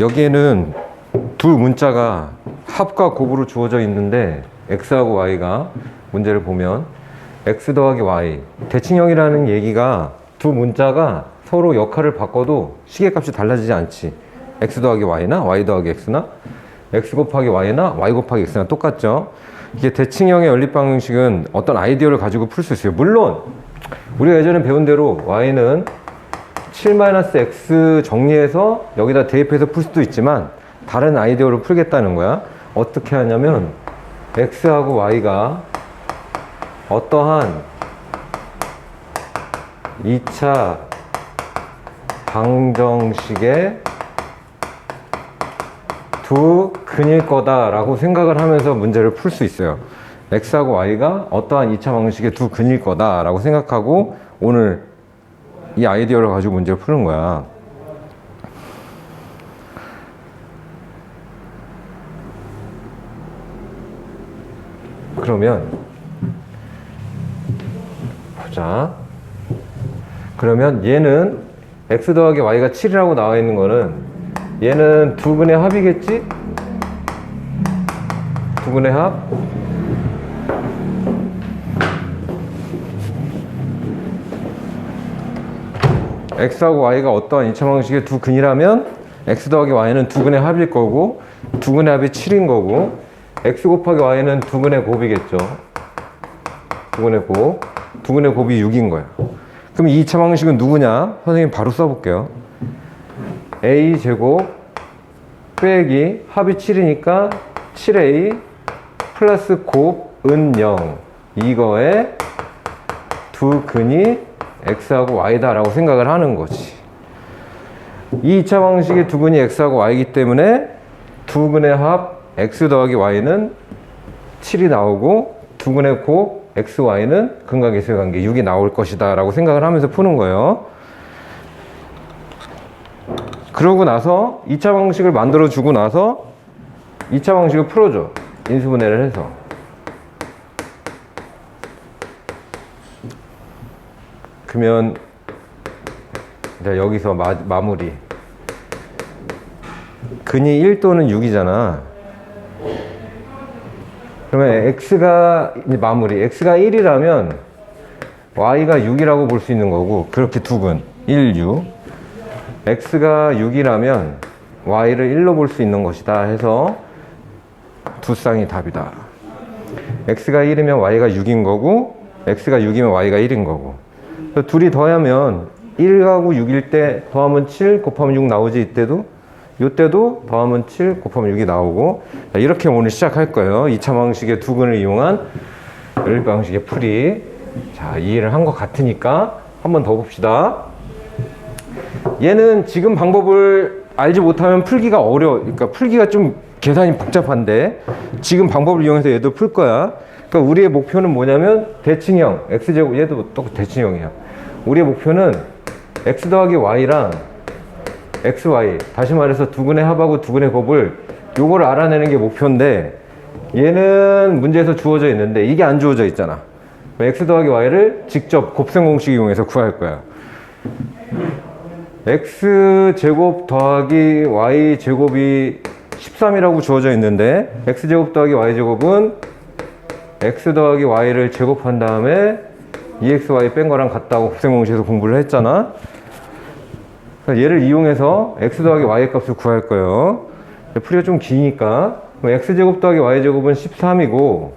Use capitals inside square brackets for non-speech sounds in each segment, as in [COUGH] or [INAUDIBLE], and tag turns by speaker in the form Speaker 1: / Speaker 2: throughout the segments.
Speaker 1: 여기에는 두 문자가 합과 곱으로 주어져 있는데 x하고 y가 문제를 보면 x 더하기 y. 대칭형이라는 얘기가 두 문자가 서로 역할을 바꿔도 시계값이 달라지지 않지. X 더하기 y나 y 더하기 x나 x 곱하기 y나 y 곱하기 x나 똑같죠? 이게 대칭형의 연립 방식은 어떤 아이디어를 가지고 풀 수 있어요. 물론 우리가 예전에 배운 대로 y는 7-x 정리해서 여기다 대입해서 풀 수도 있지만 다른 아이디어로 풀겠다는 거야. 어떻게 하냐면 x하고 y가 어떠한 2차 방정식의 두 근일 거다라고 생각을 하면서 문제를 풀 수 있어요. x하고 y가 어떠한 2차 방정식의 두 근일 거다라고 생각하고 오늘 이 아이디어를 가지고 문제를 푸는 거야. 그러면 보자. 그러면 얘는 x 더하기 y가 7이라고 나와 있는 거는 얘는 두 근의 합이겠지? 두 근의 합? X하고 y가 어떠한 2차 방식의 두 근이라면 x 더하기 y는 두 근의 합일 거고 두 근의 합이 7인 거고 x 곱하기 y는 두 근의 곱이겠죠. 두 근의 곱. 두 근의 곱이 6인 거야. 그럼 이 2차 방식은 누구냐? 선생님 바로 써볼게요. a 제곱 빼기 합이 7이니까 7a 플러스 곱은 0 이거에 두 근이 x하고 y다라고 생각을 하는 거지. 이 2차 방식의 두 근이 x하고 y이기 때문에 두 근의 합 x 더하기 y는 7이 나오고 두 근의 곱 x, y는 근각계수의 관계 6이 나올 것이다 라고 생각을 하면서 푸는 거예요. 그러고 나서 2차 방식을 만들어 주고 나서 2차 방식을 풀어줘. 인수분해를 해서. 그러면 이제 여기서 마, 마무리. 근이 1 또는 6이잖아. 그러면 x가 마무리. x가 1이라면 y가 6이라고 볼 수 있는 거고 그렇게 두 근. 1, 6. x가 6이라면 y를 1로 볼 수 있는 것이다 해서 두 쌍이 답이다. x가 1이면 y가 6인 거고 x가 6이면 y가 1인 거고 둘이 더하면 1하고 6일 때 더하면 7 곱하면 6 나오지 이때도? 이때도 더하면 7 곱하면 6이 나오고. 자, 이렇게 오늘 시작할 거예요. 2차 방식의 두 근을 이용한 연립 방식의 풀이. 자 이해를 한 것 같으니까 한 번 더 봅시다. 얘는 지금 방법을 알지 못하면 풀기가 어려워. 그러니까 풀기가 좀 계산이 복잡한데 지금 방법을 이용해서 얘도 풀 거야. 그러니까 우리의 목표는 뭐냐면 대칭형 x제곱 얘도 또 대칭형이야. 우리의 목표는 x 더하기 y랑 xy 다시 말해서 두 근의 합하고 두 근의 곱을 요거를 알아내는 게 목표인데 얘는 문제에서 주어져 있는데 이게 안 주어져 있잖아. x 더하기 y를 직접 곱셈 공식 이용해서 구할 거야. x 제곱 더하기 y 제곱이 13이라고 주어져 있는데 x 제곱 더하기 y 제곱은 x 더하기 y를 제곱한 다음에 2xy 뺀 거랑 같다고 곱셈 공식에서 공부를 했잖아. 얘를 이용해서 x 더하기 y 값을 구할 거예요. 풀이가 좀 기니까 그럼 x 제곱 더하기 y 제곱은 13이고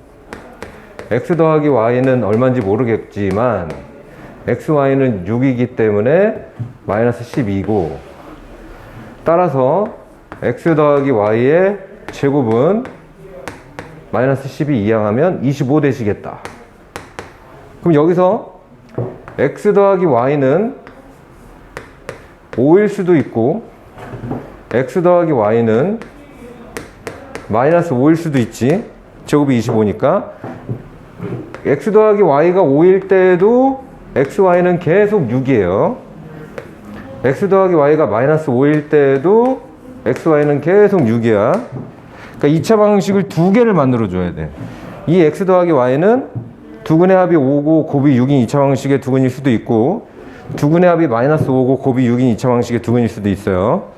Speaker 1: x 더하기 y는 얼마인지 모르겠지만 xy는 6이기 때문에 마이너스 12고 따라서 x 더하기 y의 제곱은 마이너스 12 이항하면 25 되시겠다. 그럼 여기서 x 더하기 y는 5일 수도 있고 x 더하기 y는 마이너스 5일 수도 있지. 제곱이 25니까 x 더하기 y가 5일 때도 x, y는 계속 6이에요. x 더하기 y가 마이너스 5일 때도 x, y는 계속 6이야. 그러니까 2차 방식을 두 개를 만들어 줘야 돼. 이 x 더하기 y는 두 근의 합이 5고 곱이 6인 2차 방식의 두 근일 수도 있고 두 근의 합이 마이너스 5고 곱이 6인 2차 방식의 두 근일 수도 있어요.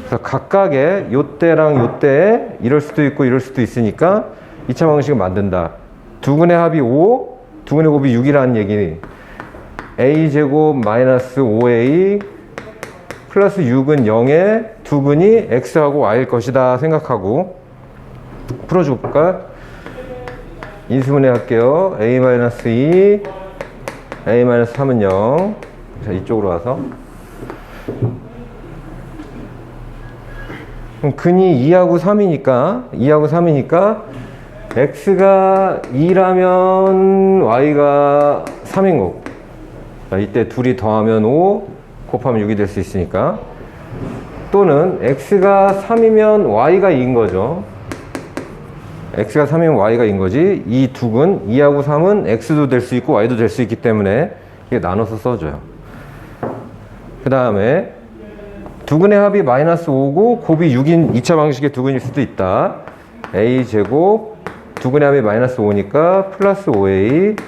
Speaker 1: 그래서 각각의 요때랑 요때 이럴 수도 있고 이럴 수도 있으니까 2차 방식을 만든다. 두근의 합이 5, 두근의 곱이 6이라는 얘기. a제곱 마이너스 5a 플러스 6은 0에 두근이 x하고 y일 것이다 생각하고 풀어줄까? 인수분해 할게요. a 마이너스 2, a 마이너스 3은 0. 자, 이쪽으로 와서. 그럼 근이 2하고 3이니까 2하고 3이니까 x가 2라면 y가 3인 거고 자, 이때 둘이 더하면 5 곱하면 6이 될 수 있으니까 또는 x가 3이면 y가 2인 거죠 x가 3이면 y가 2인 거지 이 두 근 2하고 3은 x도 될 수 있고 y도 될 수 있기 때문에 이게 나눠서 써줘요 그 다음에 두 근의 합이 마이너스 5고 곱이 6인 2차 방식의 두 근일 수도 있다. a 제곱 두 근의 합이 마이너스 5니까 플러스 5a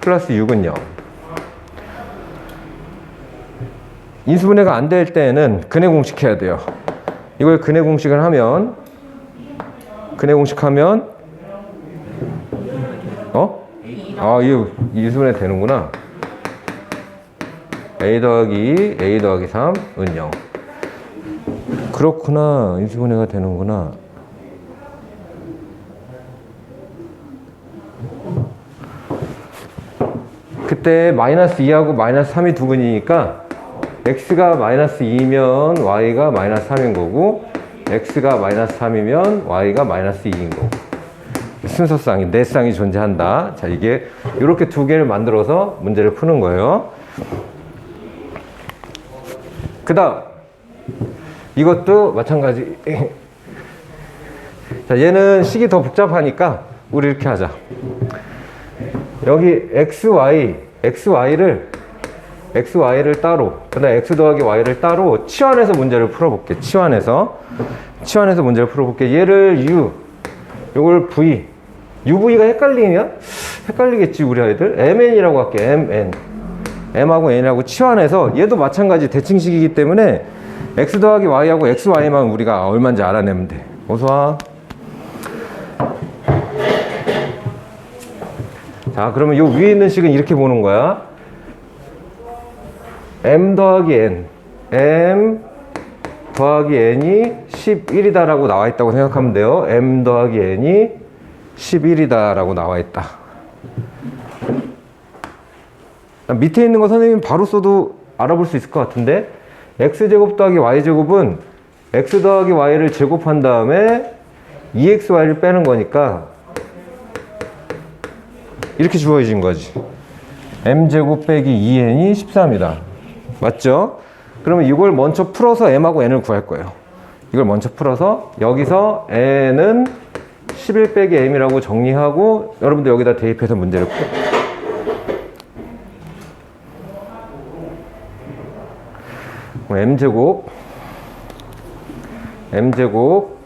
Speaker 1: 플러스 6은 0. 인수분해가 안 될 때는 근해 공식 해야 돼요. 이걸 근해 공식을 하면 근해 공식 하면 어? 아, 이거 인수분해 되는구나. a 더하기 2, a 더하기 3 은 0. 그렇구나. 인수분해가 되는구나. 그때 마이너스 2하고 마이너스 3이 두 근이니까 x가 마이너스 2면 y가 마이너스 3인 거고 x가 마이너스 3이면 y가 마이너스 2인 거고 순서쌍이 네 쌍이 존재한다. 자 이게 이렇게 두 개를 만들어서 문제를 푸는 거예요. 그 다음 이것도 마찬가지. [LAUGHS] 자, 얘는 식이 더 복잡하니까 우리 이렇게 하자. 여기 x, y, x, y를 x, y를 따로, 그다음 x 더하기 y를 따로 치환해서 문제를 풀어볼게. 치환해서 치환해서 문제를 풀어볼게. 얘를 u, 요걸 v, uv가 헷갈리냐? 헷갈리겠지 우리 아이들. mn이라고 할게. mn. m하고 n하고 치환해서 얘도 마찬가지 대칭식이기 때문에 x 더하기 y하고 x, y만 우리가 얼마인지 알아내면 돼. 어서 와. 자, 그러면 요 위에 있는 식은 이렇게 보는 거야. M 더하기 n. m 더하기 n이 11이다 라고 나와 있다고 생각하면 돼요. m 더하기 n이 11이다 라고 나와 있다. 밑에 있는 거 선생님 바로 써도 알아볼 수 있을 것 같은데 x제곱 더하기 y제곱은 x 더하기 y를 제곱한 다음에 2xy를 빼는 거니까 이렇게 주어진 거지 m제곱 빼기 2n이 13이다 맞죠? 그러면 이걸 먼저 풀어서 m하고 n을 구할 거예요 이걸 먼저 풀어서 여기서 n은 11 빼기 m이라고 정리하고 여러분들 여기다 대입해서 문제를 풀어 m제곱 m제곱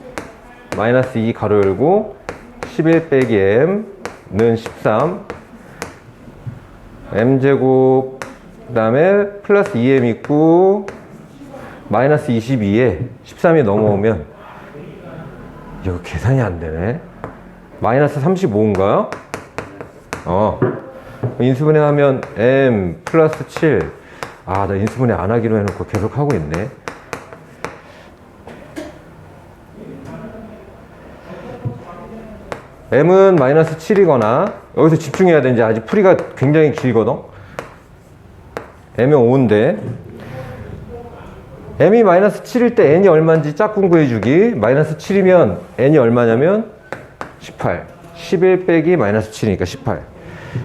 Speaker 1: 마이너스 2 가로 열고 11 빼기 m는 13 m제곱 그 다음에 플러스 2m 있고 마이너스 22에 13이 넘어오면 이거 계산이 안 되네 마이너스 35인가요? 어 인수분해 하면 m 플러스 7 아, 나 인수분해 안 하기로 해놓고 계속 하고 있네. m은 마이너스 7이거나 여기서 집중해야 되는지 아직 풀이가 굉장히 길거든. M은 5인데 m이 마이너스 7일 때 n이 얼마인지 짝꿍 구해주기 마이너스 7이면 n이 얼마냐면 18 11 빼기 마이너스 7이니까 18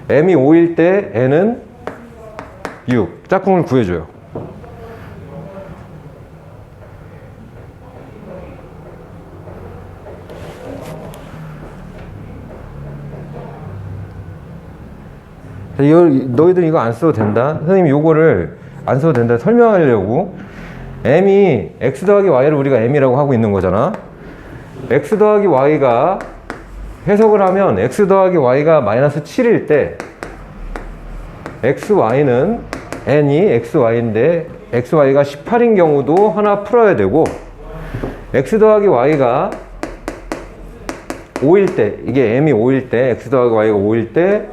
Speaker 1: m이 5일 때 n은 6. 짝꿍을 구해줘요. 이거, 너희들 이거 안 써도 된다? 선생님 요거를 안 써도 된다 설명하려고 m이 x 더하기 y를 우리가 m이라고 하고 있는 거잖아 x 더하기 y가 해석을 하면 x 더하기 y가 마이너스 7일 때 xy는 n이 xy인데 xy가 18인 경우도 하나 풀어야 되고 x 더하기 y가 5일 때 이게 m이 5일 때 x 더하기 y가 5일 때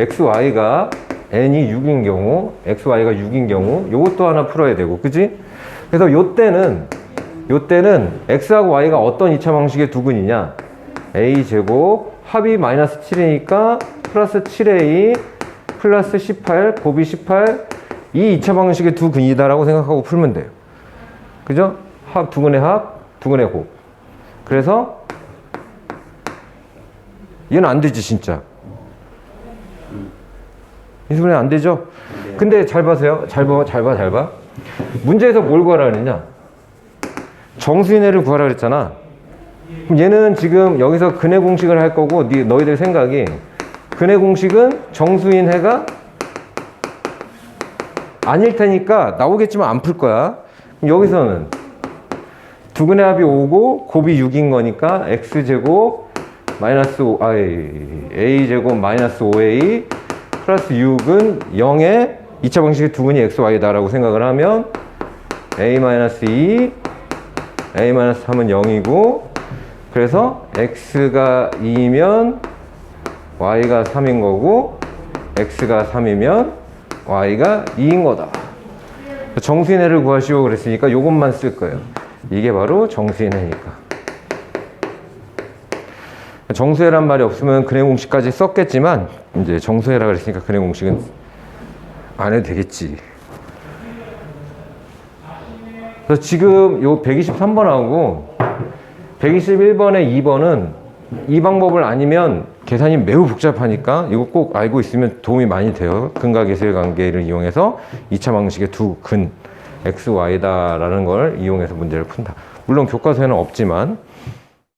Speaker 1: xy가 n이 6인 경우 xy가 6인 경우 요것도 하나 풀어야 되고 그지? 그래서 요 때는 요 때는 x하고 y가 어떤 2차 방식의 두근이냐 a 제곱 합이 마이너스 7이니까 플러스 7a 플러스 18 곱이 18이 2차 방식의 두 근이다라고 생각하고 풀면 돼요. 그죠? 합, 두 근의 합, 두 근의 곱. 그래서 얘는 안 되지, 진짜. 이 소리 안 되죠? 근데 잘 봐세요. 잘 봐, 잘 봐, 잘 봐. 문제에서 뭘 구하라 그랬냐? 정수인회를 구하라 그랬잖아. 그럼 얘는 지금 여기서 근해 공식을 할 거고, 네, 너희들 생각이 근해 공식은 정수인회가 아닐 테니까 나오겠지만 안 풀 거야. 여기서는 두근의 합이 5고 곱이 6인 거니까 x제곱 마이너스 5, 아, a제곱 마이너스 5a 플러스 6은 0에 2차 방식의 두근이 xy다라고 생각을 하면 a 마이너스 2 a 마이너스 3은 0이고 그래서 x가 2면 y가 3인 거고 x가 3이면 y가 2인 거다. 정수인회를 구하시오 그랬으니까 이것만 쓸 거예요. 이게 바로 정수인회니까. 정수회란 말이 없으면 근해 공식까지 썼겠지만 이제 정수회라 그랬으니까 근해 공식은 안 해도 되겠지. 그래서 지금 요 123번하고 121번에 2번은 이 방법을 아니면 계산이 매우 복잡하니까 이거 꼭 알고 있으면 도움이 많이 돼요. 근과 계수의 관계를 이용해서 2차 방식의 두 근 x, y다라는 걸 이용해서 문제를 푼다. 물론 교과서에는 없지만